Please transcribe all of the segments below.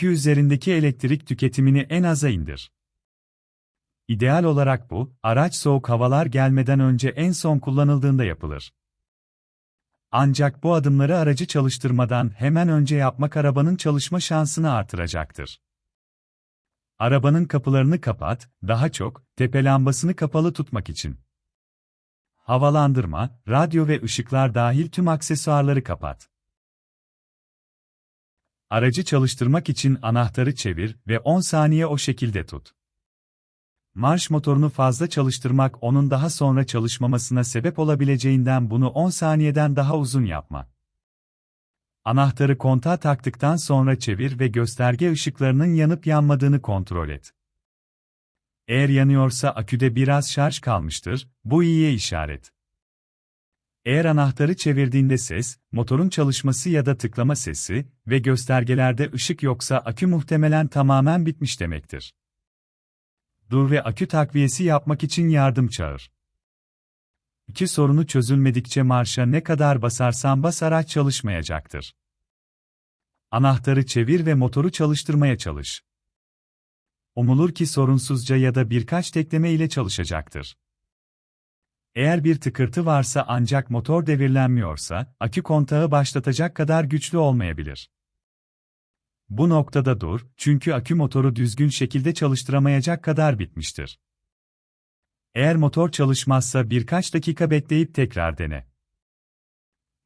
Akü üzerindeki elektrik tüketimini en aza indir. İdeal olarak bu, araç soğuk havalar gelmeden önce en son kullanıldığında yapılır. Ancak bu adımları aracı çalıştırmadan hemen önce yapmak arabanın çalışma şansını artıracaktır. Arabanın kapılarını kapat, daha çok, tepe lambasını kapalı tutmak için. Havalandırma, radyo ve ışıklar dahil tüm aksesuarları kapat. Aracı çalıştırmak için anahtarı çevir ve 10 saniye o şekilde tut. Marş motorunu fazla çalıştırmak onun daha sonra çalışmamasına sebep olabileceğinden bunu 10 saniyeden daha uzun yapma. Anahtarı kontağa taktıktan sonra çevir ve gösterge ışıklarının yanıp yanmadığını kontrol et. Eğer yanıyorsa aküde biraz şarj kalmıştır, bu iyiye işaret. Eğer anahtarı çevirdiğinde ses, motorun çalışması ya da tıklama sesi ve göstergelerde ışık yoksa akü muhtemelen tamamen bitmiş demektir. Dur ve akü takviyesi yapmak için yardım çağır. İki sorunu çözülmedikçe marşa ne kadar basarsan bas araç çalışmayacaktır. Anahtarı çevir ve motoru çalıştırmaya çalış. Umulur ki sorunsuzca ya da birkaç tekleme ile çalışacaktır. Eğer bir tıkırtı varsa ancak motor devirlenmiyorsa, akü kontağı başlatacak kadar güçlü olmayabilir. Bu noktada dur, çünkü akü motoru düzgün şekilde çalıştıramayacak kadar bitmiştir. Eğer motor çalışmazsa birkaç dakika bekleyip tekrar dene.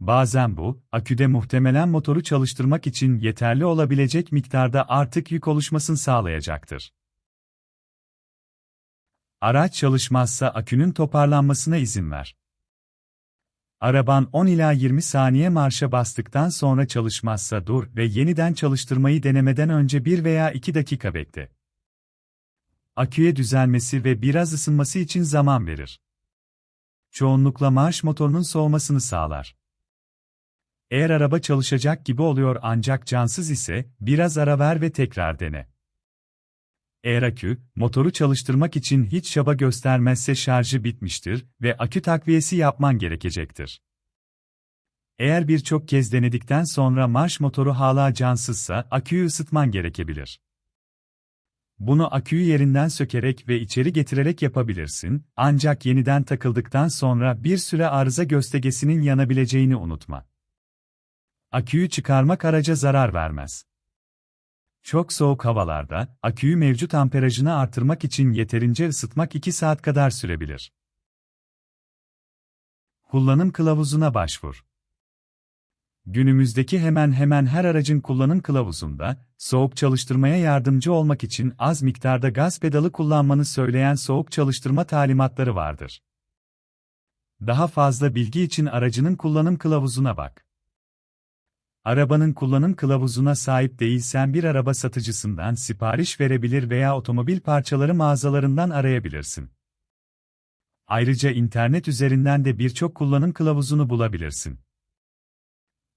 Bazen bu, aküde muhtemelen motoru çalıştırmak için yeterli olabilecek miktarda artık yük oluşmasını sağlayacaktır. Araç çalışmazsa akünün toparlanmasına izin ver. Araban 10 ila 20 saniye marşa bastıktan sonra çalışmazsa dur ve yeniden çalıştırmayı denemeden önce 1 veya 2 dakika bekle. Aküye düzelmesi ve biraz ısınması için zaman verir. Çoğunlukla marş motorunun soğumasını sağlar. Eğer araba çalışacak gibi oluyor ancak cansız ise biraz ara ver ve tekrar dene. Eğer akü, motoru çalıştırmak için hiç çaba göstermezse şarjı bitmiştir ve akü takviyesi yapman gerekecektir. Eğer birçok kez denedikten sonra marş motoru hala cansızsa aküyü ısıtman gerekebilir. Bunu aküyü yerinden sökerek ve içeri getirerek yapabilirsin, ancak yeniden takıldıktan sonra bir süre arıza göstergesinin yanabileceğini unutma. Aküyü çıkarmak araca zarar vermez. Çok soğuk havalarda, aküyü mevcut amperajını artırmak için yeterince ısıtmak 2 saat kadar sürebilir. Kullanım kılavuzuna başvur. Günümüzdeki hemen hemen her aracın kullanım kılavuzunda, soğuk çalıştırmaya yardımcı olmak için az miktarda gaz pedalı kullanmanı söyleyen soğuk çalıştırma talimatları vardır. Daha fazla bilgi için aracının kullanım kılavuzuna bak. Arabanın kullanım kılavuzuna sahip değilsen bir araba satıcısından sipariş verebilir veya otomobil parçaları mağazalarından arayabilirsin. Ayrıca internet üzerinden de birçok kullanım kılavuzunu bulabilirsin.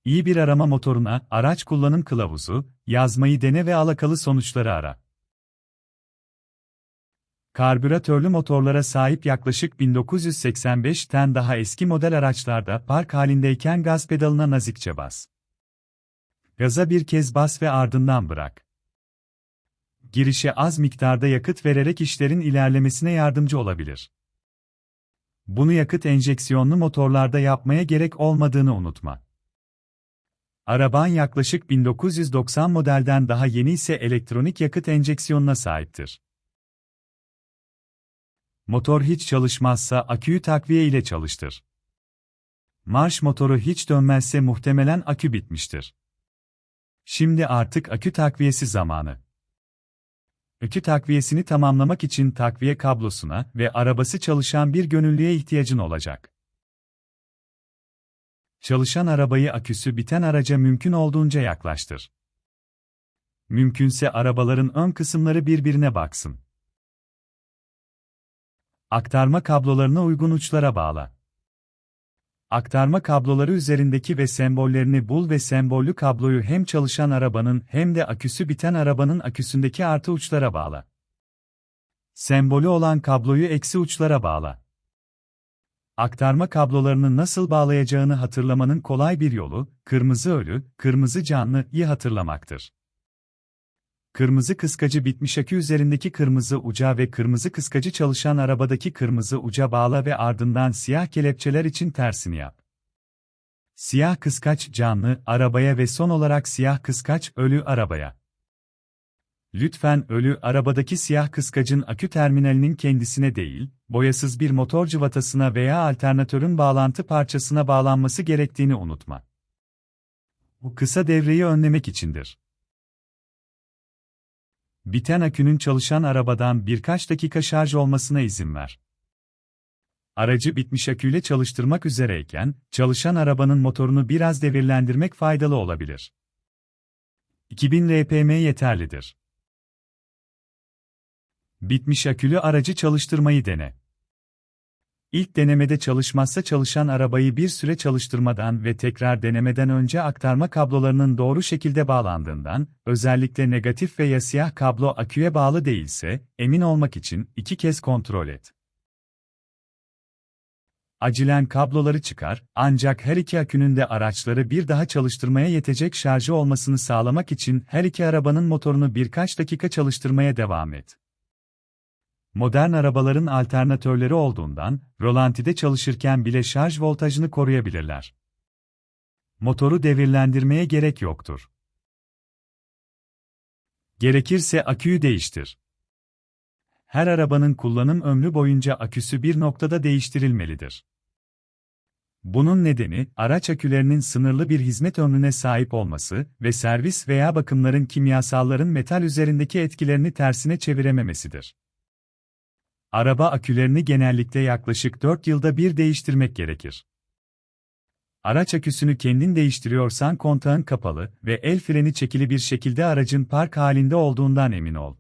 İyi bir arama motoruna, araç kullanım kılavuzu, yazmayı dene ve alakalı sonuçları ara. Karbüratörlü motorlara sahip yaklaşık 1985'ten daha eski model araçlarda park halindeyken gaz pedalına nazikçe bas. Gaza bir kez bas ve ardından bırak. Girişe az miktarda yakıt vererek işlerin ilerlemesine yardımcı olabilir. Bunu yakıt enjeksiyonlu motorlarda yapmaya gerek olmadığını unutma. Araban yaklaşık 1990 modelden daha yeni ise elektronik yakıt enjeksiyonuna sahiptir. Motor hiç çalışmazsa aküyü takviye ile çalıştır. Marş motoru hiç dönmezse muhtemelen akü bitmiştir. Şimdi artık akü takviyesi zamanı. Akü takviyesini tamamlamak için takviye kablosuna ve arabası çalışan bir gönüllüye ihtiyacın olacak. Çalışan arabayı aküsü biten araca mümkün olduğunca yaklaştır. Mümkünse arabaların ön kısımları birbirine baksın. Aktarma kablolarına uygun uçlara bağla. Aktarma kabloları üzerindeki ve sembollerini bul ve sembollü kabloyu hem çalışan arabanın hem de aküsü biten arabanın aküsündeki artı uçlara bağla. Sembolü olan kabloyu eksi uçlara bağla. Aktarma kablolarını nasıl bağlayacağını hatırlamanın kolay bir yolu, kırmızı ölü, kırmızı canlı iyi hatırlamaktır. Kırmızı kıskacı bitmiş akü üzerindeki kırmızı uca ve kırmızı kıskacı çalışan arabadaki kırmızı uca bağla ve ardından siyah kelepçeler için tersini yap. Siyah kıskaç canlı arabaya ve son olarak siyah kıskaç ölü arabaya. Lütfen ölü arabadaki siyah kıskacın akü terminalinin kendisine değil, boyasız bir motor cıvatasına veya alternatörün bağlantı parçasına bağlanması gerektiğini unutma. Bu kısa devreyi önlemek içindir. Biten akünün çalışan arabadan birkaç dakika şarj olmasına izin ver. Aracı bitmiş aküyle çalıştırmak üzereyken, çalışan arabanın motorunu biraz devirlendirmek faydalı olabilir. 2000 RPM yeterlidir. Bitmiş akülü aracı çalıştırmayı dene. İlk denemede çalışmazsa çalışan arabayı bir süre çalıştırmadan ve tekrar denemeden önce aktarma kablolarının doğru şekilde bağlandığından, özellikle negatif veya siyah kablo aküye bağlı değilse, emin olmak için iki kez kontrol et. Acilen kabloları çıkar, ancak her iki akünün de araçları bir daha çalıştırmaya yetecek şarjı olmasını sağlamak için her iki arabanın motorunu birkaç dakika çalıştırmaya devam et modern arabaların alternatörleri olduğundan, rolantide çalışırken bile şarj voltajını koruyabilirler. Motoru devirlendirmeye gerek yoktur. Gerekirse aküyü değiştir. Her arabanın kullanım ömrü boyunca aküsü bir noktada değiştirilmelidir. Bunun nedeni, araç akülerinin sınırlı bir hizmet ömrüne sahip olması ve servis veya bakımların kimyasalların metal üzerindeki etkilerini tersine çevirememesidir. Araba akülerini genellikle yaklaşık 4 yılda bir değiştirmek gerekir. Araç aküsünü kendin değiştiriyorsan kontağın kapalı ve el freni çekili bir şekilde aracın park halinde olduğundan emin ol.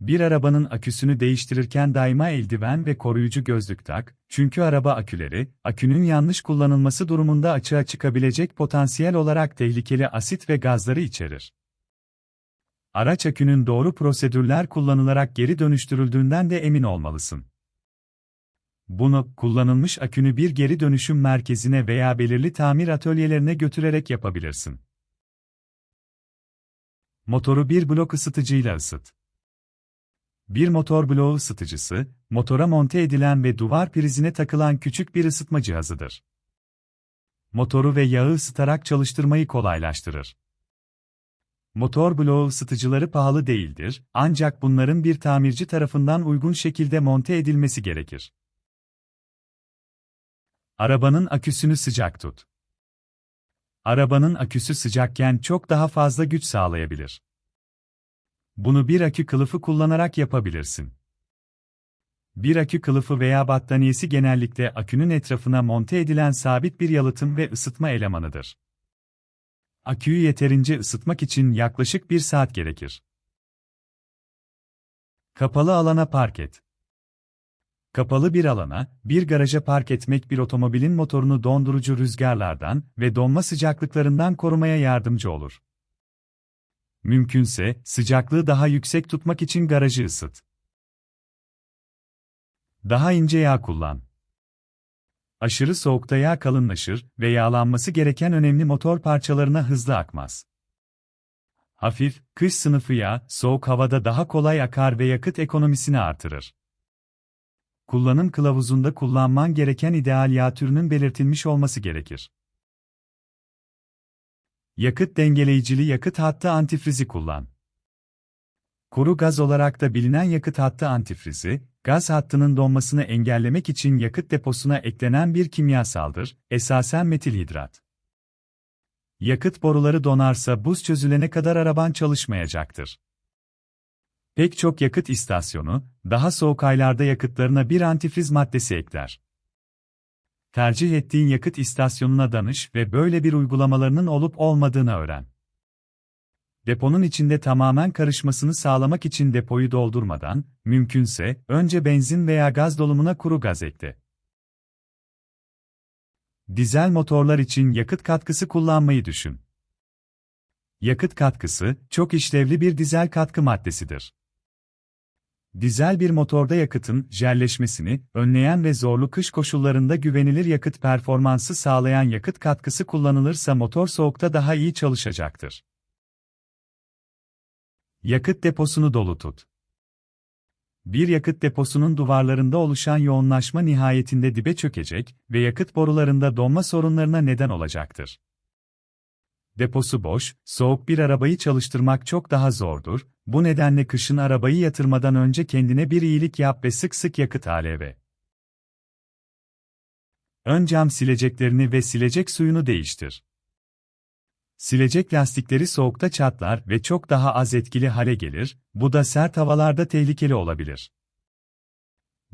Bir arabanın aküsünü değiştirirken daima eldiven ve koruyucu gözlük tak, çünkü araba aküleri, akünün yanlış kullanılması durumunda açığa çıkabilecek potansiyel olarak tehlikeli asit ve gazları içerir araç akünün doğru prosedürler kullanılarak geri dönüştürüldüğünden de emin olmalısın. Bunu, kullanılmış akünü bir geri dönüşüm merkezine veya belirli tamir atölyelerine götürerek yapabilirsin. Motoru bir blok ısıtıcıyla ısıt. Bir motor bloğu ısıtıcısı, motora monte edilen ve duvar prizine takılan küçük bir ısıtma cihazıdır. Motoru ve yağı ısıtarak çalıştırmayı kolaylaştırır. Motor bloğu ısıtıcıları pahalı değildir, ancak bunların bir tamirci tarafından uygun şekilde monte edilmesi gerekir. Arabanın aküsünü sıcak tut. Arabanın aküsü sıcakken çok daha fazla güç sağlayabilir. Bunu bir akü kılıfı kullanarak yapabilirsin. Bir akü kılıfı veya battaniyesi genellikle akünün etrafına monte edilen sabit bir yalıtım ve ısıtma elemanıdır. Aküyü yeterince ısıtmak için yaklaşık bir saat gerekir. Kapalı alana park et. Kapalı bir alana, bir garaja park etmek bir otomobilin motorunu dondurucu rüzgarlardan ve donma sıcaklıklarından korumaya yardımcı olur. Mümkünse, sıcaklığı daha yüksek tutmak için garajı ısıt. Daha ince yağ kullan. Aşırı soğukta yağ kalınlaşır ve yağlanması gereken önemli motor parçalarına hızlı akmaz. Hafif, kış sınıfı yağ, soğuk havada daha kolay akar ve yakıt ekonomisini artırır. Kullanım kılavuzunda kullanman gereken ideal yağ türünün belirtilmiş olması gerekir. Yakıt dengeleyicili yakıt hattı antifrizi kullan. Kuru gaz olarak da bilinen yakıt hattı antifrizi, gaz hattının donmasını engellemek için yakıt deposuna eklenen bir kimyasaldır, esasen metilhidrat. Yakıt boruları donarsa buz çözülene kadar araban çalışmayacaktır. Pek çok yakıt istasyonu, daha soğuk aylarda yakıtlarına bir antifriz maddesi ekler. Tercih ettiğin yakıt istasyonuna danış ve böyle bir uygulamalarının olup olmadığını öğren. Deponun içinde tamamen karışmasını sağlamak için depoyu doldurmadan, mümkünse, önce benzin veya gaz dolumuna kuru gaz ekle. Dizel motorlar için yakıt katkısı kullanmayı düşün. Yakıt katkısı, çok işlevli bir dizel katkı maddesidir. Dizel bir motorda yakıtın jelleşmesini önleyen ve zorlu kış koşullarında güvenilir yakıt performansı sağlayan yakıt katkısı kullanılırsa motor soğukta daha iyi çalışacaktır. Yakıt deposunu dolu tut. Bir yakıt deposunun duvarlarında oluşan yoğunlaşma nihayetinde dibe çökecek ve yakıt borularında donma sorunlarına neden olacaktır. Deposu boş, soğuk bir arabayı çalıştırmak çok daha zordur, bu nedenle kışın arabayı yatırmadan önce kendine bir iyilik yap ve sık sık yakıt ALV. Ön cam sileceklerini ve silecek suyunu değiştir. Silecek lastikleri soğukta çatlar ve çok daha az etkili hale gelir, bu da sert havalarda tehlikeli olabilir.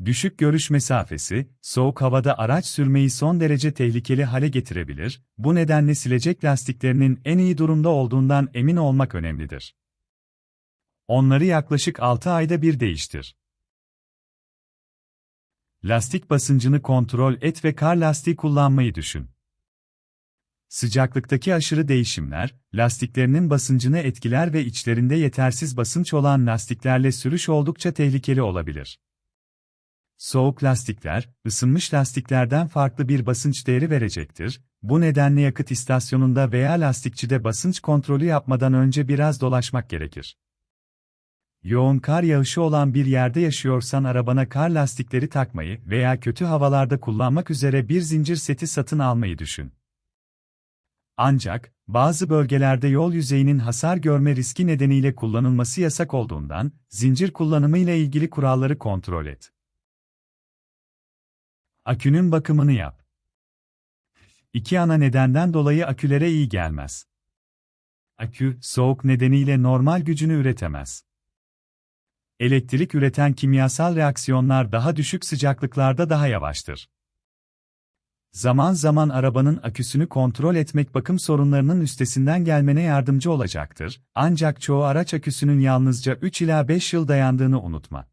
Düşük görüş mesafesi, soğuk havada araç sürmeyi son derece tehlikeli hale getirebilir, bu nedenle silecek lastiklerinin en iyi durumda olduğundan emin olmak önemlidir. Onları yaklaşık 6 ayda bir değiştir. Lastik basıncını kontrol et ve kar lastiği kullanmayı düşün. Sıcaklıktaki aşırı değişimler, lastiklerinin basıncını etkiler ve içlerinde yetersiz basınç olan lastiklerle sürüş oldukça tehlikeli olabilir. Soğuk lastikler, ısınmış lastiklerden farklı bir basınç değeri verecektir. Bu nedenle yakıt istasyonunda veya lastikçide basınç kontrolü yapmadan önce biraz dolaşmak gerekir. Yoğun kar yağışı olan bir yerde yaşıyorsan arabana kar lastikleri takmayı veya kötü havalarda kullanmak üzere bir zincir seti satın almayı düşün. Ancak, bazı bölgelerde yol yüzeyinin hasar görme riski nedeniyle kullanılması yasak olduğundan, zincir kullanımı ile ilgili kuralları kontrol et. Akünün bakımını yap. İki ana nedenden dolayı akülere iyi gelmez. Akü, soğuk nedeniyle normal gücünü üretemez. Elektrik üreten kimyasal reaksiyonlar daha düşük sıcaklıklarda daha yavaştır. Zaman zaman arabanın aküsünü kontrol etmek bakım sorunlarının üstesinden gelmene yardımcı olacaktır, ancak çoğu araç aküsünün yalnızca 3 ila 5 yıl dayandığını unutma.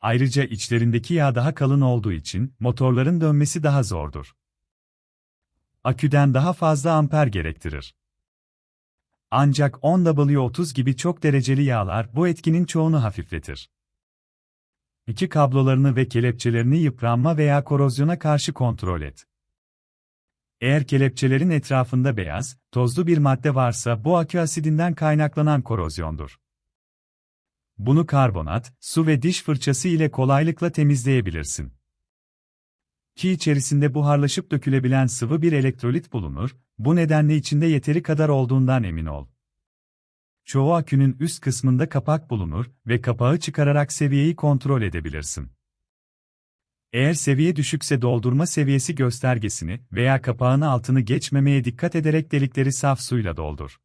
Ayrıca içlerindeki yağ daha kalın olduğu için motorların dönmesi daha zordur. Aküden daha fazla amper gerektirir. Ancak 10W30 gibi çok dereceli yağlar bu etkinin çoğunu hafifletir. İki kablolarını ve kelepçelerini yıpranma veya korozyona karşı kontrol et. Eğer kelepçelerin etrafında beyaz, tozlu bir madde varsa bu akü asidinden kaynaklanan korozyondur. Bunu karbonat, su ve diş fırçası ile kolaylıkla temizleyebilirsin. Ki içerisinde buharlaşıp dökülebilen sıvı bir elektrolit bulunur, bu nedenle içinde yeteri kadar olduğundan emin ol. Çoğu akünün üst kısmında kapak bulunur ve kapağı çıkararak seviyeyi kontrol edebilirsin. Eğer seviye düşükse doldurma seviyesi göstergesini veya kapağın altını geçmemeye dikkat ederek delikleri saf suyla doldur.